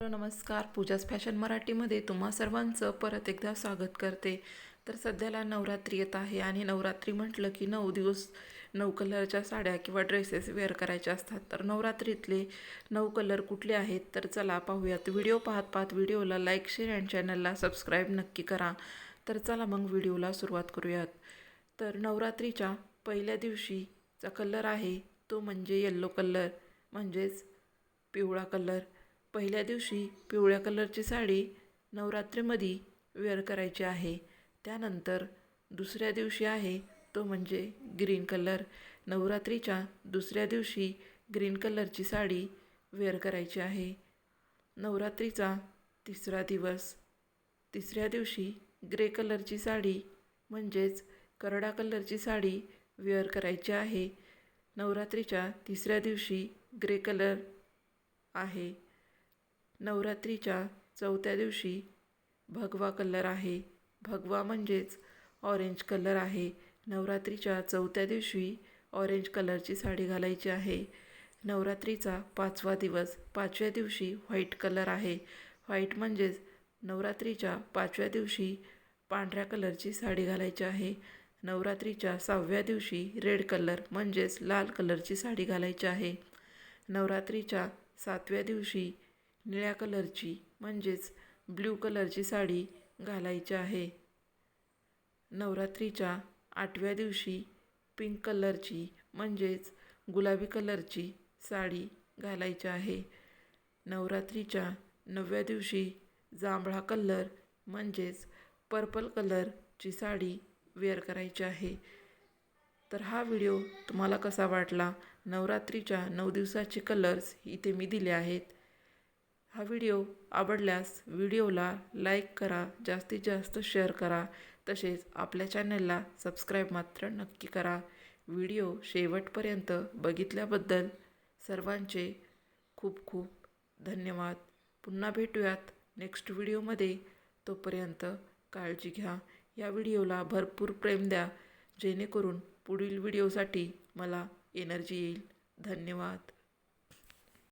नमस्कार. पूजास फॅशन मराठीमध्ये तुम्हा सर्वांचं परत एकदा स्वागत करते. तर सध्याला नवरात्री येत आहे आणि नवरात्री म्हटलं की नऊ दिवस नऊ कलरच्या साड्या किंवा ड्रेसेस वेअर करायचे असतात. तर नवरात्रीतले नऊ कलर कुठले आहेत? तर चला पाहूयात. व्हिडिओ पाहत पाहत व्हिडिओला लाईक शेअर अँड चॅनलला सबस्क्राईब नक्की करा. तर चला मग व्हिडिओला सुरुवात करूयात. तर नवरात्रीच्या पहिल्या दिवशीचा कलर आहे तो म्हणजे येल्लो कलर म्हणजेच पिवळा कलर. पहिल्या दिवशी पिवळ्या कलरची साडी नवरात्रीमध्ये वेअर करायची आहे. त्यानंतर दुसऱ्या दिवशी आहे तो म्हणजे ग्रीन कलर. नवरात्रीच्या दुसऱ्या दिवशी ग्रीन कलरची साडी वेअर करायची आहे. नवरात्रीचा तिसरा दिवस. तिसऱ्या दिवशी ग्रे कलरची साडी म्हणजेच करडा कलरची साडी वेअर करायची आहे. नवरात्रीच्या तिसऱ्या दिवशी ग्रे कलर आहे. नवरात्रीच्या चौथ्या दिवशी भगवा कलर आहे. भगवा म्हणजेच ऑरेंज कलर आहे. नवरात्रीच्या चौथ्या दिवशी ऑरेंज कलरची साडी घालायची आहे. नवरात्रीचा पाचवा दिवस पाचव्या दिवशी व्हाईट कलर आहे. व्हाईट म्हणजेच नवरात्रीच्या पाचव्या दिवशी पांढऱ्या कलरची साडी घालायची आहे. नवरात्रीच्या सहाव्या दिवशी रेड कलर म्हणजेच लाल कलरची साडी घालायची आहे. नवरात्रीच्या सातव्या दिवशी निळ्या कलरची म्हणजेच ब्ल्यू कलरची साडी घालायची आहे. नवरात्रीच्या आठव्या दिवशी पिंक कलरची म्हणजेच गुलाबी कलरची साडी घालायची आहे. नवरात्रीच्या नवव्या दिवशी जांभळा कलर म्हणजेच पर्पल कलरची साडी वेअर करायची आहे. तर हा व्हिडिओ तुम्हाला कसा वाटला? नवरात्रीच्या नऊ दिवसाचे कलर्स इथे मी दिले आहेत. हा व्हिडिओ आवडल्यास व्हिडिओला लाईक करा जास्तीत जास्त शेअर करा तसेच आपल्या चॅनलला सबस्क्राईब मात्र नक्की करा. व्हिडिओ शेवटपर्यंत बघितल्याबद्दल सर्वांचे खूप खूप धन्यवाद. पुन्हा भेटूयात नेक्स्ट व्हिडिओमध्ये. तोपर्यंत काळजी घ्या. या व्हिडिओला भरपूर प्रेम द्या. जेणेकरून पुढील व्हिडिओसाठी मला एनर्जी येईल. धन्यवाद.